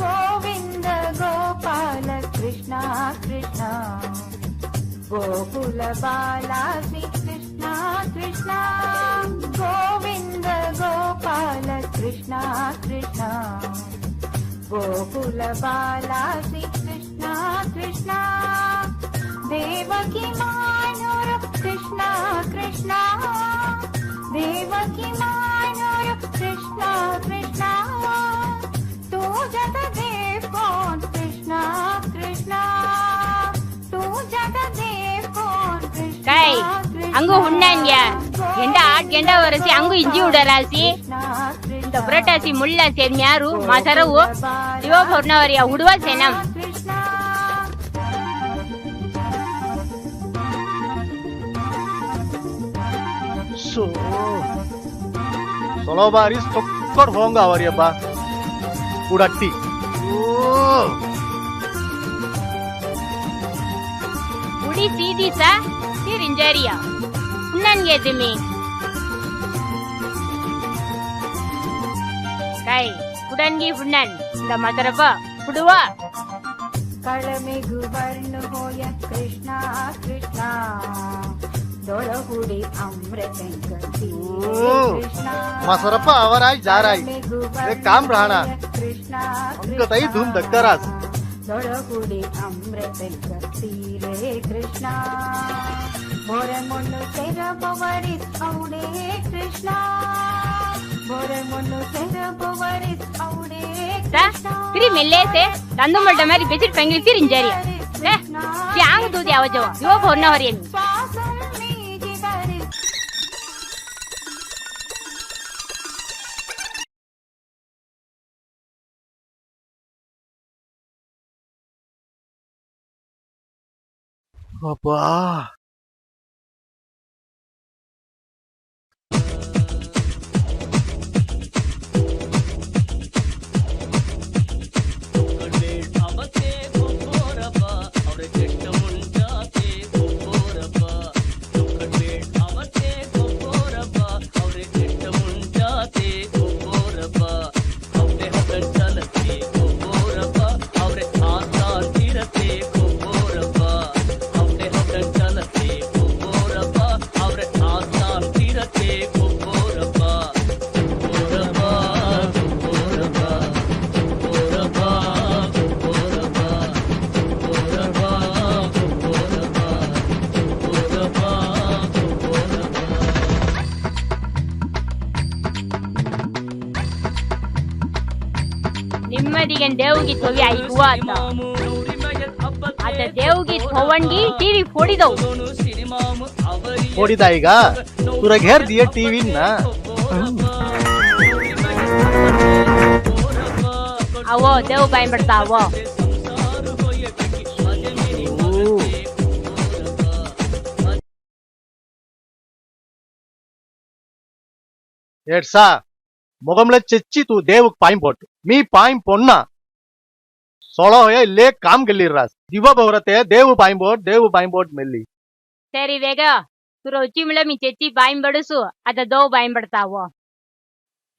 గోవింద గోపాల కృష్ణ కృష్ణ గోకుల బాలా శ్రీ కృష్ణ కృష్ణ గోవింద గోపాల కృష్ణ కృష్ణ గోకుల బాలా శ్రీ కృష్ణ కృష్ణ దేవకి మా ಹಂಗು ಹುಣ್ಣಂಗೆ ಎಂಡ ಆಟ್ ಗೆಂಡ ಒರೆಸಿ ಹಂಗು ಇಂಜಿ ಉಡಲಾಸಿ ಇಂತ ಬುರಟಾಸಿ ಮುಳ್ಳ ಸೆನ್ಯಾರು ಮಸರವು ಶಿವ ಪೌರ್ಣವರಿಯ ಹುಡುವ ಸೆನಂ ಸೊಲೋ ಬಾರಿ ಸೊಕ್ಕಡ್ ಹೋಂಗ ಅವರಿಯಪ್ಪ ಉಡಟ್ಟಿ ಉಡಿ ಸೀದಿ ಸಾ ತಿರಿಂಜರಿಯಾ Kanan mi? Kay, kudan kudangi funan, da madarba, kuduwa. ಕಳಮೆಗು ವರ್ಣ ಹೋಯ ಕೃಷ್ಣ ಕೃಷ್ಣ ದೊರಹುಡಿ ಅಮೃತ कृष्णा सरप्पा आवर आज जा रहा है एक काम राहना उनको तई धूम धक्का रास दड़कुड़ी బొరమొన్ను తెరపవరిస్ అవుడే కృష్ణ బొరమొన్ను తెరపవరిస్ అవుడే కృష్ణ తిరి మెల్లేసే దందు మొడ్డ మరి బెజిట్ పెంగిలి తిరింజారి యాంగ్ దూది అవజవ యువ బొన్న హరియని அப்பா गीत हो गया एक बार आज देव गीत टीवी फोड़ी दो फोड़ी दाईगा पूरा घर दिए टीवी ना आवो देव बाई बढ़ता आवो एड्सा मुखमे चची तू देव पाइंपोट मी पाइंपोना ಸೊಳೋಯ ಇಲ್ಲೇ ಕಾಮ್ ಗೆಲ್ಲಿರ್ರಾಸ್ ದಿವ ಬೌರತೆ ದೇವು ಪಾಯಿಂಬೋಟ್ ದೇವು ಪಾಯಿಂಬೋಟ್ ಮೆಲ್ಲಿ ಸರಿ ಬೇಗ ತುರ ಉಚ್ಚಿಮಿಳ ಮಿ ಚೆಚ್ಚಿ ಪಾಯಿಂಬಡಿಸು ಅದ ದೋವು ಪಾಯಿಂಬಡ್ತಾವೋ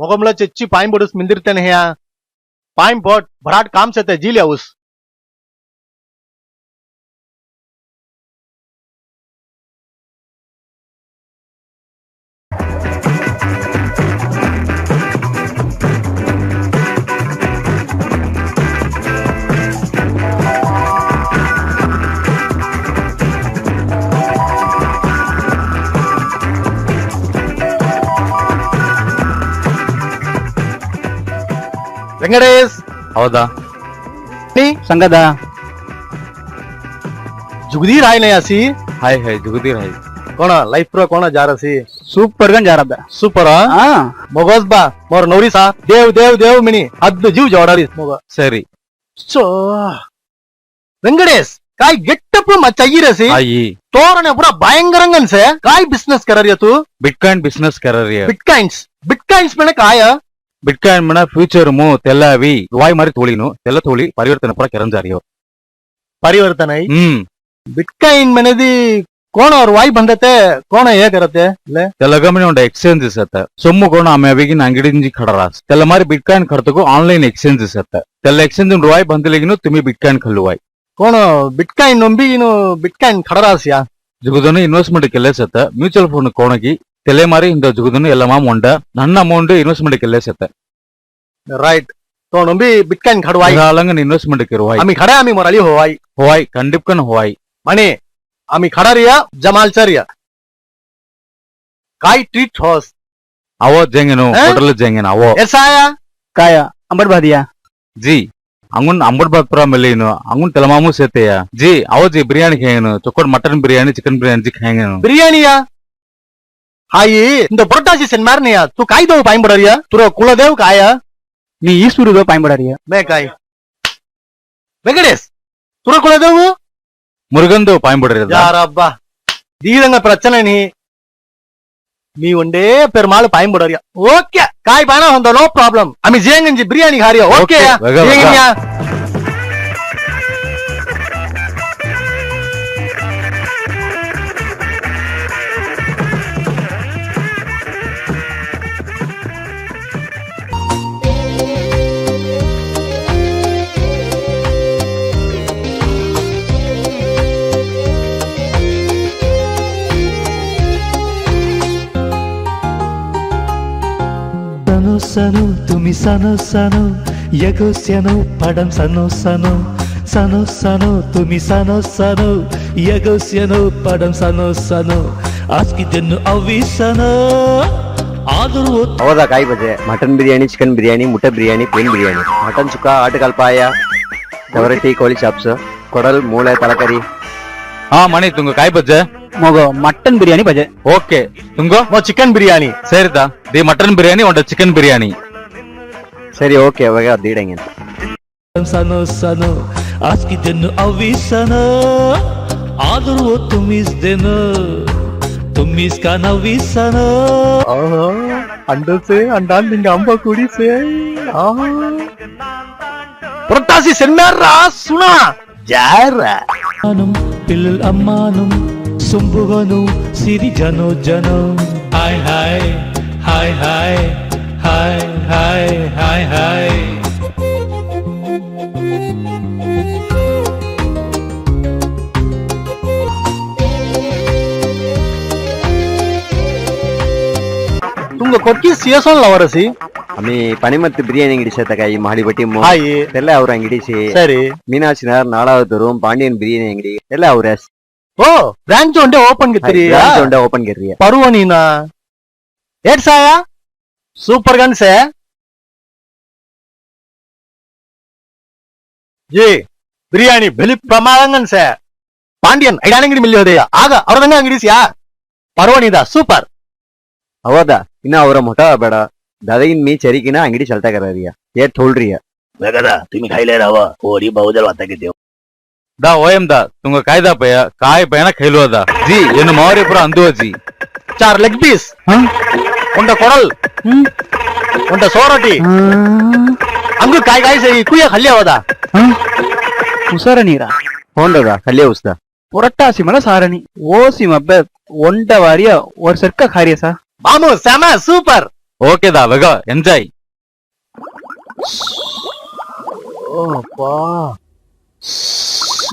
ಮೊಗಮ್ಲ ಚೆಚ್ಚಿ ಪಾಯಿಂಬಡಿಸ್ ಮಿಂದಿರ್ತೇನೆ ಹ್ಯಾ ಪಾಯಿಂಬೋಟ್ ಭರಾಟ್ ಕಾಮ್ ಸತೆ ಜೀಲಿ ಹೌಸ್ ವೆಂಕಟೇಶ್ ಹೌದಾ ನೀ ಸಂಗದ ಜುಗದೀರ್ ಹಾಯ್ ನಯಾಸಿ ಹಾಯ್ ಹಾಯ್ ಜುಗದೀರ್ ಹಾಯ್ ಕೋಣ ಲೈಫ್ ಪ್ರೋ ಕೋಣ ಜಾರಸಿ ಸೂಪರ್ ಗನ್ ಜಾರದ ಸೂಪರ್ ಮೊಗೋಸ್ ಬಾ ಮೋರ್ ನೌರಿ ಸಾ ದೇವ್ ದೇವ್ ದೇವ್ ಮಿನಿ ಹದ್ದು ಜೀವ್ ಜೋಡಾರಿ ಮೊಗ ಸರಿ ಸೊ ವೆಂಕಟೇಶ್ ಕಾಯ್ ಗೆಟ್ಟಪ್ ಮಚ್ಚಿ ರಸಿ ಅಯ್ಯಿ ತೋರಣ ಪುರ ಭಯಂಕರಂಗ ಅನ್ಸೆ ಕಾಯ್ ಬಿಸ್ನೆಸ್ ಕರರಿಯ ತೂ ಬಿಟ್ಕಾಯಿನ್ ಬಿಸ್ನೆಸ್ ಕರರಿಯ ಬಿಟ್ಕಾಯಿನ್ಸ್ ಬಿಟ್ಕಾಯಿನ್ಸ್ ಮೇಲೆ ಕಾಯ బిట్కాయిన్ మన ఫ్యూచరము తెల్లవి వాయి మరి తోలిను తెల్ల తోలి పరివర్తన కూడా కెరంజారియో ಪರಿವರ್ತನೆ ಬಿಟ್ಕಾಯಿನ್ ಮನೆದಿ ಕೋಣ ಅವ್ರ ವಾಯ್ ಬಂದತೆ ಕೋಣ ಹೇಗಿರತ್ತೆ ಇಲ್ಲೇ ಎಲ್ಲ ಗಮನ ಉಂಟು ಎಕ್ಸ್ಚೇಂಜಸ್ ಅತ್ತ ಸೊಮ್ಮು ಕೋಣ ಆಮೆ ಅವಾಗಿನ ಅಂಗಡಿಂಜಿ ಖಡರಾಸ್ ತೆಲ್ಲ ಮಾರಿ ಬಿಟ್ಕಾಯಿನ್ ಖರ್ತಗೂ ಆನ್ಲೈನ್ ಎಕ್ಸ್ಚೇಂಜಸ್ ಅತ್ತ ತೆಲ್ಲ ಎಕ್ಸ್ಚೇಂಜ್ ಉಂಟು ವಾಯ್ ಬಂದಲಿಗಿನ ತುಮಿ ಬಿಟ್ಕಾಯಿನ್ ಕಲ್ಲುವಾಯ್ ಕೋಣ ಬಿಟ್ಕಾಯಿನ್ ನಂಬಿ ಇನ್ನು ಬಿಟ್ಕಾಯಿನ್ ಖಡರಾಸ್ಯಾ ಜಗದನ್ನು ಇನ್ವೆಸ್ಟ್ಮೆಂಟ್ ಕೆಲಸ ಮ್ಯೂಚುವಲ್ ಫಂಡ್ ಕೋಣಗಿ ತಲೆಮಾರಿ ಇಂದ ಜುಗುದನು ಎಲ್ಲ ಮಾಮ್ ಉಂಡ ನನ್ನ ಅಮೌಂಟ್ ಇನ್ವೆಸ್ಟ್ಮೆಂಟ್ ಗೆಲ್ಲ ಸೇತೆ ರೈಟ್ तो नंबी बिटकॉइन खडवाई झालंग इन्वेस्टमेंट करू हाय आम्ही खडा आम्ही मराली होवाई होवाई कंडिपकन होवाई म्हणे आम्ही खडा रिया जमालचा रिया काय ट्रीट होस आवो जेंगेनो होटल जेंगेन आवो एसाया काया अंबरबादिया जी ಅಂಗುನ್ ಅಂಬಡ್ಬಾದ್ ಪುರ ಮೆಲ್ಲಿನು ಅಂಗುನ್ ತಲಮಾಮು ಸೇತೆಯ ಜಿ ಅವೋ ಜಿ ಬಿರಿಯಾನಿ ಖೇಂಗನು ಚೊಕ್ಕೋಡ್ ಮಟನ್ ಬಿರಿಯಾನಿ ಚಿಕನ್ ಬಿರಿಯಾನಿ ಜಿ ಖೇಂಗನು ಬಿರಿಯಾನಿಯಾ ಹಾಯಿ ಇಂದ ಬುರಟಾಸಿ ಸೆನ್ ಮಾರನೆಯ ತು ಕಾಯ್ದವು ಪಾಯಿಂಬಡರಿಯ ತುರ ಕುಲದೇವ್ ಕಾಯ ನೀ ಈಶ್ವರದೇವ್ ಪಾಯಿಂಬಡರಿಯ ಬೇ ಕಾಯ್ வெங்கடேஷ் துறக்குலதேவு మురుగందో పాయింబడరేదా யாரப்பா தீரங்க பிரச்சனை நீ நீ ஒண்டே பெருமாள் பயன்படறியா ஓகே காய் பயணம் வந்தோம் நோ ப்ராப்ளம் அமி ஜேங்கஞ்சி பிரியாணி ஹாரியா ஓகே Okay, সনো తుమి সনো সনো এগো সেনো পড়ম সনো సను సను తుమి సను సను యగస్యను పడం సను సను ఆస్కిదెన్ను అవి సను ఆదురు అవదా బజే మటన్ బిర్యానీ చికెన్ బిర్యానీ ముట్ట బిర్యానీ ప్లేన్ బిర్యానీ మటన్ చుక్క ఆటకాల పాయ ఎవరి టీ కోలి చాప్స్ కొడల్ మూಳೆ తలకరి ఆ మణి తుంగ కాయి బజ్జే మటన్ బిర్యానీ బజే ఓకే ఇంకో చికెన్ బిర్యానీ సరిదా ది మటన్ బిర్యానీ ఉంట చికెన్ బిర్యానీ సరే ఓకే ఓకే దీడంగి సను సను ఆస్కిదెన్ను అవ్విసను ಆದರೂ ತುಂಬಿಸ್ದೇನು ತುಂಬಿಸ್ಕ ನವ್ವಿಸನ ಅಂಡಸೆ ಅಂಡಾಲ್ ನಿಂಗೆ ಅಂಬ ಕುಡಿಸೆ புரட்டாசி சென்னாரா சுனா ஜாரா நானும் பிள்ளல் அம்மானும் సుంబుగను సిరి జను జను హాయ్ హాయ్ హాయ్ హాయ్ హాయ్ హాయ్ హాయ్ హాయ్ உங்க கொட்டி சீசன் லவரசி ಅಮಿ ಪನಿಮತ್ತು ಬಿರಿಯಾನಿ ಅಂಗಡಿ ಕಾಯಿ ಮಹಳಿಪಟ್ಟಿ ಹಾಯಿ ಎಲ್ಲ ಅವ್ರ ಅಂಗಡಿ ಸರಿ ಮೀನಾಕ್ಷಿ ನಗರ್ ನಾಳಾವತೂರು ಪಾಂಡಿಯನ್ ಬಿರಿಯಾನಿ ಅಂಗಡಿ ಎಲ್ಲ ಅವ್ರ ಓ ಬ್ರಾಂಚ್ ಒಂದೇ ಓಪನ್ ಗೆತ್ತಿರಿಯ ಒಂದೇ ಓಪನ್ ಗೆರ್ರಿಯ ಪರ್ವ ನೀನ ಏಟ್ ಸಾಯ ಸೂಪರ್ ಗನ್ಸೆ ಜಿ ಬಿರಿಯಾನಿ ಬೆಲಿ ಪ್ರಮಾಣಂಗನ್ಸೆ ಪಾಂಡ್ಯನ್ ಐಡಾನ ಅಂಗಡಿ ಮಿಲ್ಲಿ ಹೋದೆಯ ಆಗ ಅವ್ರದಂಗ ಅಂಗಡಿಸ್ಯಾ ಪರ್ವನಿದ ಸೂಪರ್ ಹೌದಾ ಇನ್ನ ಅವರ ಮೊಟ ಬೇಡ ದದಗಿನ್ ಮೀ ಚರಿಕಿನ ಅಂಗಡಿ ಚಲ್ತಾಗರಿಯ ಏಟ್ ಹೋಳ್ರಿಯ ಬೇಗದ ತಿಮಿ ಖಾಯಿಲೆ ರಾವ ಓಡಿ ಬಹುದಲ್ ಮಾತಾಗಿದ್ದೇವು ದಾ ಓಎಂದಾ ತುಂಗ ಕಾಯ್ದಾ ಪಯ ಕಾಯ್ ಪಯನ ಕೈಲುವದ ಜಿ ಏನು ಮಾವರಿ ಪುರ ಅಂದುವ ಜಿ ಚಾರ್ ಲೆಗ್ ಪೀಸ್ ಉಂಟ ಕೊಡಲ್ ಉಂಟ ಸೋರಟಿ ಅಂಗು ಕಾಯ್ ಕಾಯ್ ಸೈ ಕುಯ ಕಲ್ಯವದ ಉಸರ ನೀರ ಹೋಂಡದ ಕಲ್ಯ ಉಸ್ದ ಒರಟ್ಟಾ ಸಿಮಲ ಸಾರಣಿ ಓ ಸಿಮ ಬೆ ಒಂಟ ವಾರಿಯ ಒರ್ ಸರ್ಕ ಕಾರ್ಯ ಸಾ ಮಾಮು ಸಮ ಸೂಪರ್ ಓಕೆ ದಾ ಬಗ ಎಂಜಾಯ್ ಓ ಪಾ Ồ. Ồ.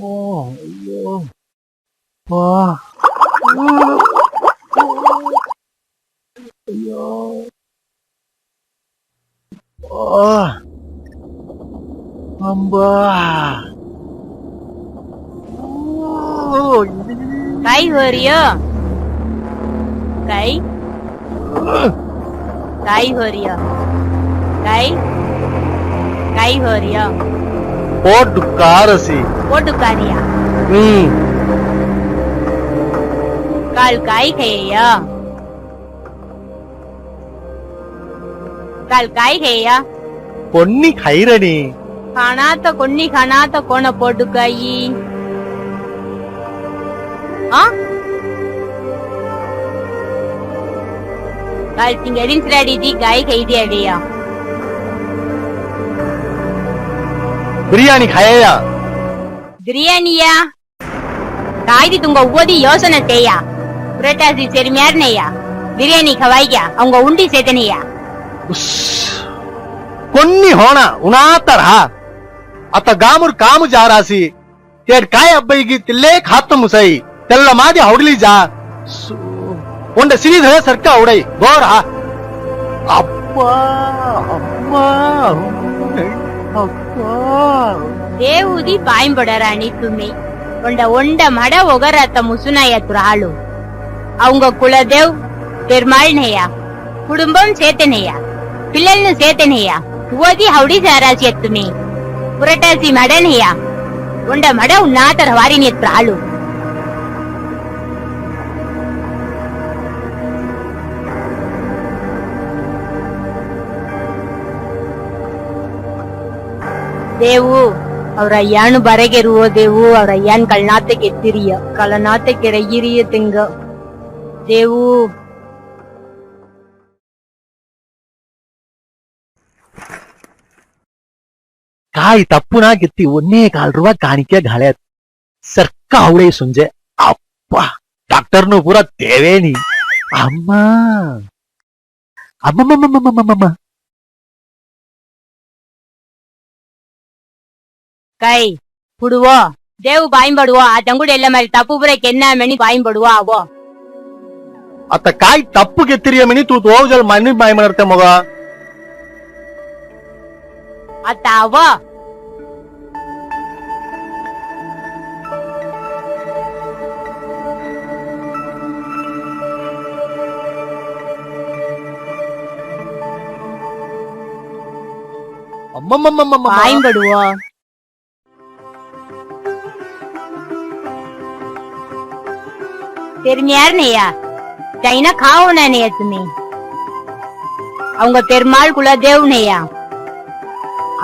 Ồ. Ồ. Ồ. Ồ. Hamba. Kay, hurry up. Kay. गाई हो रही है गाई गाई हो रही है ओ डुकार सी ओ डुकारिया हम्म काल गाई खेया கால் காய்கையா பொன்னி கைரணி காணாத்த கொன்னி காணாத்த கோண போட்டு காயி ஆ Galtingerin di गाय कही दिया गया பிரியாணி கயையா பிரியாணியா காய்தி துங்க ஒவ்வொரு யோசனை செய்யா புரட்டாசி செருமையாருனையா பிரியாணி கவாய்யா அவங்க உண்டி சேதனையா కొన్ని హోణ ఉనాతరా అత గాముర్ కాము జారాసి తేడ్ కాయ అబ్బాయికి తిల్లే ఖాతం ముసై తెల్ల మాది హౌడిలి జా உன்னை ஸ்ரீதர சர்க்கா உடை போரா அப்பா அம்மா அப்பா தேவுதி பாயம்படற அணி துணை உண்ட ஒண்ட மட ஒகரத்த முசுனாய துராளு அவங்க குலதேவ் பெருமாள்னையா కుటుంబం చేతనయ్యా పిల్లలను చేతనయ్యా ఓది హౌడి సారాసి ఎత్తుని పురటాసి మడనయ్యా ఉండ మడ ఉన్నాతర వారిని త్రాళ్ళు ದೇವು ಅವ್ರ ಏನು ಬರೆಗೆರುವ ದೇವು ಅವ್ರ ಏನ್ ಕಳ್ನಾಥಕ್ಕೆ ಎತ್ತಿರಿಯ ಕಳನಾಥಕ್ಕೆ ರಗಿರಿಯ ತಿಂಗ ದೇವು ಕಾಯಿ ತಪ್ಪುನಾಗಿತ್ತಿ ಒಂದೇ ಕಾಲ್ ರೂಪ ಕಾಣಿಕೆ ಗಾಳೆ ಸರ್ಕ ಅವಳೆ ಸುಂಜೆ ಅಪ್ಪ ಡಾಕ್ಟರ್ನು ಪೂರ ದೇವೇನಿ ಅಮ್ಮ ಅಮ್ಮಮ್ಮಮ್ಮಮ್ಮಮ್ಮಮ್ಮ கை புடுவோ தேவு பயன்படுவோ அத்தங்குடி இல்ல மாதிரி தப்பு புறக்கு என்ன மணி பயன்படுவோ ஆவோ அத்த காய் தப்பு கெத்திரிய மணி தூ தோகல் மணி பயமனர்த்த முகா அத்த ஆவோ அம்மம்மம்மம்மம் பயன்படுவோ தெரிஞ்சார் நெய்யா சைனா காவனா நெய்யா துமி அவங்க பெருமாள் குலதேவ் நெய்யா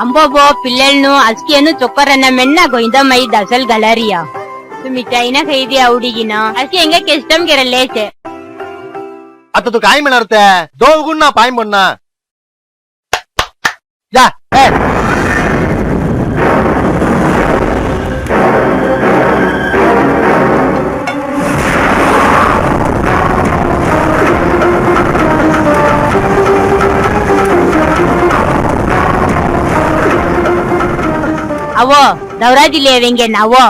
అంబోబో పిల్లలను అస్కేను చొక్కరన్న మెన్న గొయిందమ్మయి దసల్ గలరియా మిఠాయిన ఖైది అవుడిగిన అస్కే ఇంకా కిష్టం గిరలేచే అతడు కాయమనర్తే దోగున్నా పాయం పొన్నా యా ఏ ನಾವೋ ದೌರಾಜಿಲೆಯ ವ್ಯಂಗ್ಯ ನಾವೋ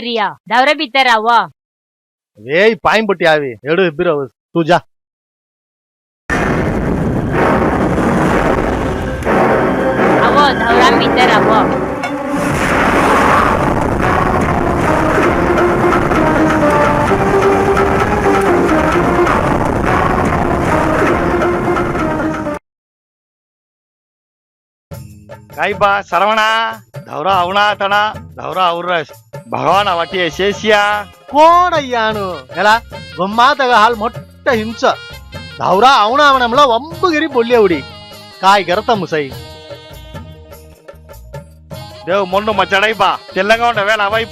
ಏರಿಯಾ ದವರೆ ಬಿತ್ತಾರವ್ವ ಏಯ್ ಪಾಯಿಂಬಿಟ್ಟು ಯಾವಿ ಎರಡು ಇಬ್ಬಿರೋ ತೂಜಾ ಅವ್ವ ದವರ ಬಿತ್ತಾರವ್ವ काय बा सरवणा धवरा अवणा तणा धवरा औरस భగవాన్ వాటి చేసియా కోడయ్యాను ఎలా బొమ్మాతగా హాల్ మొట్ట హింస దౌరా అవునావనంలో వంబుగిరి బొల్లేవుడి కాయ గరతమ్ము సై దేవు మొన్ను మచ్చడైపా తెల్లంగా ఉండ వేళ అవై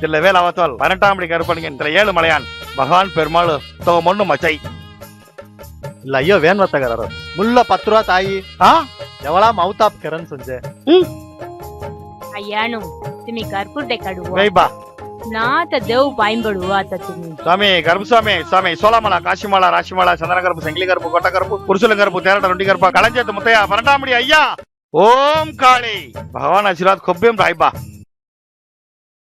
తెల్ల వేళ అవతాలు பன்னெண்டாம் கருப்பனுக்கு இந்த ஏழு மலையான் பகவான் பெருமாள் தொக மொண்ணு மச்சை இல்ல ஐயோ வேன் வத்தகரோ முள்ள பத்து ரூபா தாயி ஆ எவ்வளவு மவுதாப் கரன் செஞ்சேன் ஐயானும் तुम्ही करकुर्डे काढू बै बा ना तर देव पायीन बडवू आता तुम्ही స్వామి గర్భ స్వామి స్వామి సోలమల కాశీమాల రాశిమాల చందన గర్భ సంగిలి గర్భ గొట్ట గర్భ పురుషుల గర్భ తేరట రొండి గర్భ కళంచేత ముత్తయ్య పరటామిడి అయ్యా ఓం కాళీ భగవాన్ ఆశీర్వాద్ కొబ్బేం రాయిబా